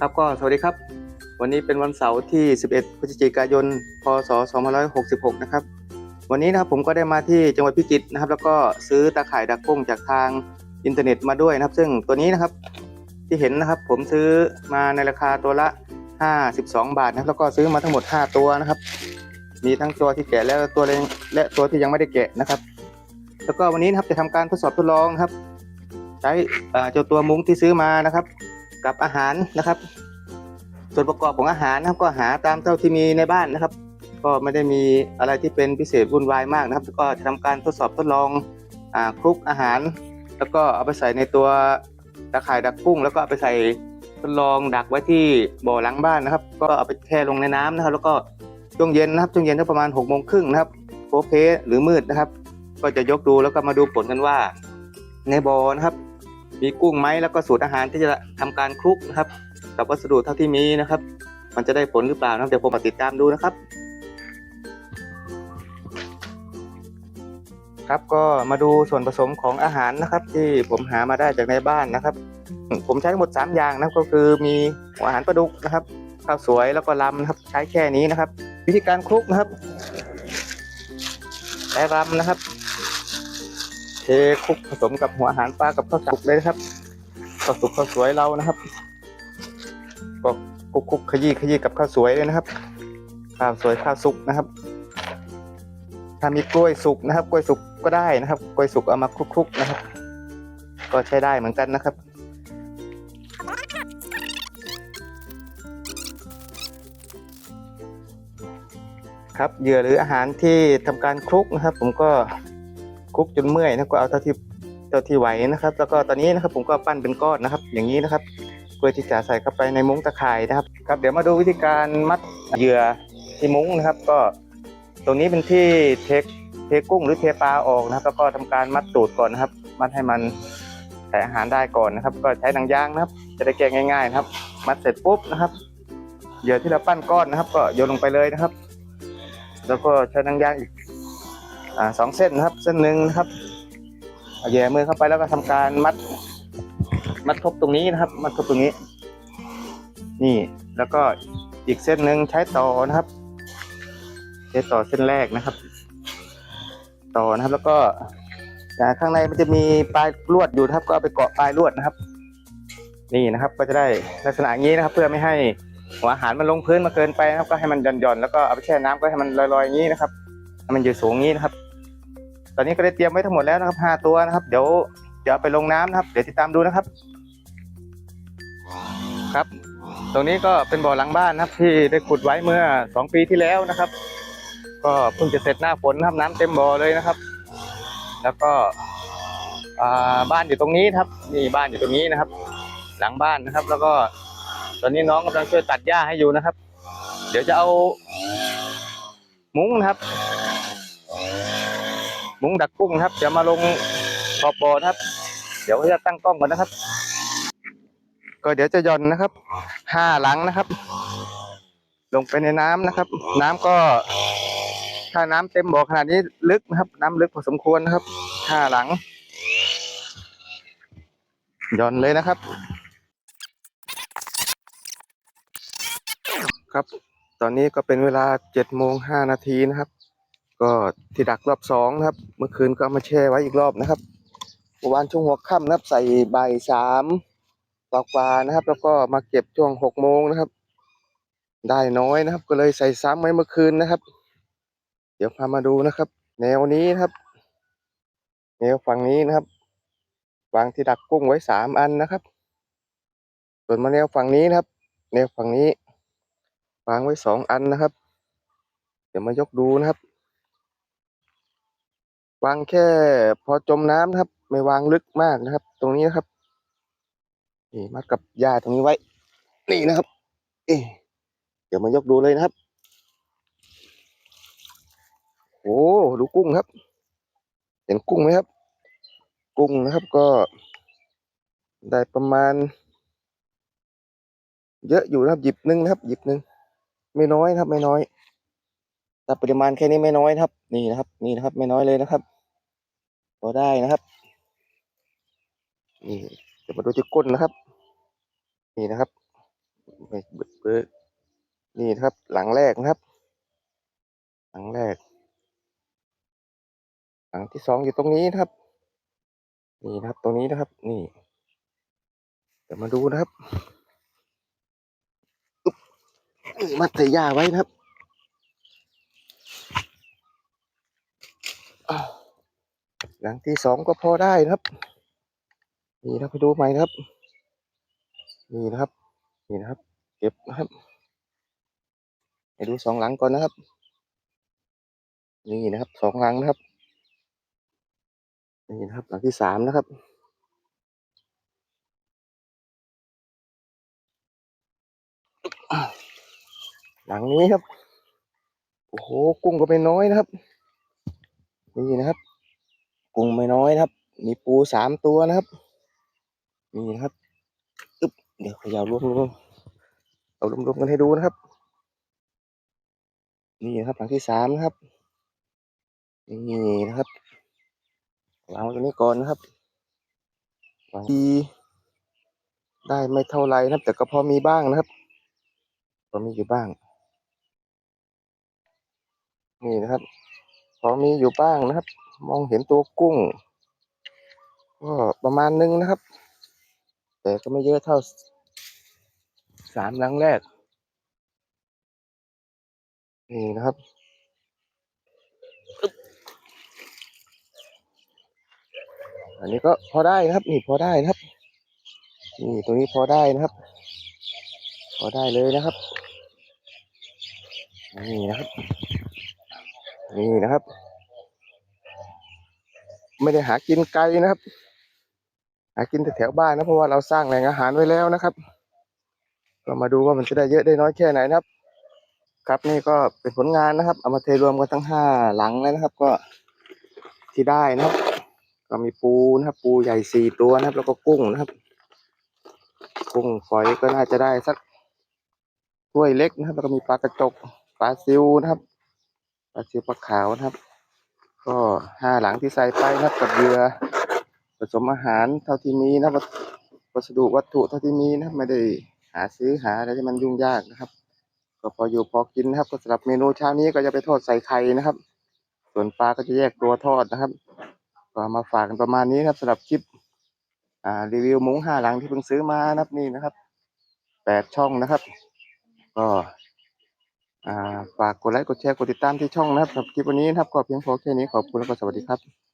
ครับก็สวัสดีครับ วันนี้เป็นวันเสาร์ที่ 11 พฤศจิกายน พศ 2566 นะครับ วันนี้นะครับผมก็ได้มาที่จังหวัดพิจิตรนะครับ แล้วก็ซื้อตาข่ายดักกุ้งจากทางอินเทอร์เน็ตมาด้วยนะครับ ซึ่งตัวนี้นะครับที่เห็นนะครับผมซื้อมาในราคาตัวละ 52 บาทนะครับแล้วก็ซื้อมาทั้งหมด 5 ตัวนะครับ มีทั้งตัวที่แกะแล้วตัวเลและตัวที่ยังไม่ได้แกะนะครับ แล้วก็วันนี้นะครับจะทำการทดสอบทดลองครับ ใช้เจ้าตัวมุ้งที่ซื้อมานะครับ กับอาหารนะครับ ส่วนประกอบของอาหารนะครับ ก็หาตามเท่าที่มีในบ้านนะครับ ก็ไม่ได้มีอะไรที่เป็นพิเศษวุ่นวายมากนะครับ ก็จะทำการทดสอบทดลองอคลุกอาหาร แล้วก็เอาไปใส่ในตัวตะข่ายดักกุ้ง แล้วก็เอาไปใส่ทดลองดักไว้ที่บ่อหลังบ้านนะครับ ก็เอาไปแช่ลงในน้ำนะครับ แล้วก็ช่วงเย็นนะครับช่วงเย็นก็ประมาณหกโมงครึ่งนะครับโพเพหรือมืดนะครับ ก็จะยกดูแล้วก็มาดูผลกันว่าในบ่อนะครับ มีกุ้งไหมแล้วก็สูตรอาหารที่จะทำการคลุกนะครับ กับวัสดุเท่าที่มีนะครับ มันจะได้ผลหรือเปล่านะครับเดี๋ยวผมมาติดตามดูนะครับ ครับก็มาดูส่วนผสมของอาหารนะครับ ที่ผมหามาได้จากในบ้านนะครับ ผมใช้ทั้งหมด 3 อย่างนะก็คือมีอาหารปลาดุกนะครับข้าวสวยแล้วก็ลำนะครับใช้แค่นี้นะครับ วิธีการคลุกนะครับใช้ลำนะครับ คลุกผสมกับหัวอาหารปลากับข้าวสุกเลยนะครับข้าวสุกข้าวสวยเรานะครับก็คลุกคลุกขยี้ขยี้กับข้าวสวยเลยนะครับ ข้าวสวยข้าวสุกนะครับ ถ้ามีกล้วยสุกนะครับ กล้วยสุกก็ได้นะครับ กล้วยสุกเอามาคลุกนะครับ ก็ใช้ได้เหมือนกันนะครับครับเหยื่อหรืออาหารที่ทำการคลุกนะครับ ผมก็ คลุกจนเมื่อยนะก็เอาเท่าที่เท่าที่ไหวนะครับ แล้วก็ตอนนี้นะครับผมก็ปั้นเป็นก้อนนะครับ อย่างนี้นะครับ เพื่อที่จะใส่เข้าไปในมุ้งตะข่ายนะครับครับ เดี๋ยวมาดูวิธีการมัดเหยื่อที่มุ้งนะครับ ก็ตรงนี้เป็นที่เทคเทกุ้งหรือเทปลาออกนะครับ แล้วก็ทำการมัดตูดก่อนนะครับ มัดให้มันใส่อาหารได้ก่อนนะครับ ก็ใช้หนังยางนะครับ จะได้แกะง่าย ๆ นะครับ มัดเสร็จปุ๊บนะครับเหยื่อที่เราปั้นก้อนนะครับ ก็โยนลงไปเลยนะครับ แล้วก็ใช้หนังยางอีก อ่าสองเส้นนะครับ เส้นหนึ่งนะครับเอาแย่มือเข้าไปแล้วก็ทำการมัด มัดทบตรงนี้นะครับ มัดทบตรงนี้ นี่แล้วก็อีกเส้นหนึ่งใช้ต่อนะครับ ใช้ต่อเส้นแรกนะครับ ต่อนะครับแล้วก็ข้างในมันจะมีปลายลวดอยู่นะครับ ก็เอาไปเกาะปลายลวดนะครับ นี่นะครับ ก็จะได้ลักษณะงนี้นะครับ เพื่อไม่ให้หัวอาหารมันลงพื้นมาเกินไปนะครับ ก็ให้มันหย่อนๆแล้วก็เอาไปแช่น้ำก็ให้มันลอยๆอย่างนี้นะครับให้มันอยู่สูงอย่างนี้นะครับ ตอนนี้ก็ได้เตรียมไว้ทั้งหมดแล้วนะครับห้าตัวนะครับ เดี๋ยวจะเอาไปลงน้ำนะครับ เดี๋ยวติดตามดูนะครับ ครับ ตรงนี้ก็เป็นบ่อหลังบ้านนะครับ ที่ได้ขุดไว้เมื่อสองปีที่แล้วนะครับ ก็เพิ่งจะเสร็จหน้าฝนนะครับน้ำเต็มบ่อเลยนะครับ แล้วก็อ่าบ้านอยู่ตรงนี้ครับนี่บ้านอยู่ตรงนี้นะครับ หลังบ้านนะครับ แล้วก็ตอนนี้น้องกำลังช่วยตัดหญ้าให้อยู่นะครับ เดี๋ยวจะเอามุ้งนะครับ มุงดักกุ้งครับ จะมาลงขอบบ่อนะครับ เดี๋ยวจะตั้งกล้องก่อนนะครับ ก็เดี๋ยวจะย่อนนะครับห้าหลังนะครับ ลงไปในน้ำนะครับ น้ำก็ ถ้าน้ำเต็มบ่อขนาดนี้ลึกนะครับ น้ำลึกพอสมควรนะครับห้าหลังย่อนเลยนะครับ ครับ ตอนนี้ก็เป็นเวลาเจ็ดโมงห้านาทีนะครับ ก็ที่ดักรอบสองนะครับ เมื่อคืนก็ามาแช่ไว้อีกรอบนะครับเมื่อวานช่วงหัวค่ำนะครับ ใส่ใบ่ายสามกว่าๆนะครับ แล้วก็มาเก็บช่วงหกโมงนะครับ ได้น้อยนะครับ ก็เลยใส่ซ้ำไว้เมื่อคืนนะครับ เดี๋ยวพามาดูนะครับ แนวนี้นะครับ แนวฝั่งนี้นะครับวางที่ดักกุ้งไว้สามอันนะครับ ส่วนมาแนวฝั่งนี้นะครับ แนวฝั่งนี้ วางไว้สองอันนะครับ เดี๋ยวมายกดูนะครับ วางแค่พอจมน้ำนะครับ ไม่วางลึกมากนะครับ ตรงนี้นะครับนี่มัดกับหญ้าตรงนี้ไว้ นี่นะครับ เอ๊เดี๋ยวมายกดูเลยนะครับ โอ้ดูกุ้งครับ เห็นกุ้งไหมครับ กุ้งนะครับก็ ได้ประมาณ เยอะอยู่นะครับ หยิบหนึ่งนะครับ หยิบหนึ่งไม่น้อยนะครับ ไม่น้อย แต่ปริมาณแค่นี้ไม่น้อยนะครับ นี่นะครับ นี่นะครับ ไม่น้อยเลยนะครับพอได้นะครับ นี่เดี๋ยวมาดูที่ก้นนะครับ นี่นะครับไม่เบิดเบิดนี่นะครับ หลังแรกนะครับ หลังแรก หลังที่สองอยู่ตรงนี้นะครับ นี่นะครับ ตรงนี้นะครับ นี่เดี๋ยวมาดูนะครับอุ๊บนี่มัดใส่ยาไว้นะครับอ้าว หลังที่สองก็พอได้นะครับ นี่นะครับไปดูใหม่นะครับ นี่นะครับ นี่นะครับ เก็บนะครับไปดูสองหลังก่อนนะครับ นี่นะครับสองหลังนะครับ นี่นะครับหลังที่สามนะครับหลังนี้ครับ โอ้โห กุ้งก็ไม่น้อยนะครับ นี่นะครับกุ้งไม่น้อยนะครับ มีปูสามตัวนะครับ นี่นะครับอึ๊บเดี๋ยวขยาวรวมรวมเอารวมรวมกันให้ดูนะครับ นี่นะครับหลังที่สามนะครับ นี่นะครับวางตรงนี้ก่อนนะครับวางดีได้ไม่เท่าไรนะครับ แต่ก็พอมีบ้างนะครับพอมีอยู่บ้าง นี่นะครับ พอมีอยู่บ้างนะครับ มองเห็นตัวกุ้ง ก็ประมาณนึงนะครับ แต่ก็ไม่เยอะเท่าสามหลังแรก นี่นะครับอึ๊บอันนี้ก็พอได้นะครับ นี่พอได้นะครับ นี่ตรงนี้พอได้นะครับ พอได้เลยนะครับ นี่นะครับ นี่นะครับ ไม่ได้หากินไกลนะครับ หากินแต่แถวบ้านนะเพราะว่าเราสร้างแหล่งอาหารไว้แล้วนะครับก็มาดูว่ามันจะได้เยอะได้น้อยแค่ไหนนะครับ ครับนี่ก็เป็นผลงานนะครับ เอามาเทรวมกันทั้งห้าหลังแล้วนะครับ ก็ที่ได้นะครับ ก็มีปูนะครับ ปูใหญ่สี่ตัวนะครับ แล้วก็กุ้งนะครับ กุ้งฝอยก็น่าจะได้สักถ้วยเล็กนะครับ แล้วก็มีปลากระจกปลาซิวนะครับ ปลาซิวปลาขาวนะครับ ก็ห้าหลังที่ใส่ไปนะครับกับเรือผสมอาหารเท่าที่มีนะครับวัสดุวัตถุเท่าที่มีนะครับไม่ได้หาซื้อหาอะไรที่มันยุ่งยากนะครับ ก็พออยู่พอกินนะครับ ก็สำหรับเมนูเช้านี้ก็จะไปทอดใส่ไข่นะครับ ส่วนปลาก็จะแยกตัวทอดนะครับ ก็มาฝากกันประมาณนี้นะครับสำหรับคลิปอ่ารีวิวมุ้งห้าหลังที่เพิ่งซื้อมานะครับนี่นะครับแปดช่องนะครับ ก็ อ่าฝากกดไลค์กดแชร์กดติดตามที่ช่องนะครับสำหรับคลิปวันนี้นะครับก็เพียงพอแค่นี้ขอบคุณแล้วก็สวัสดีครับ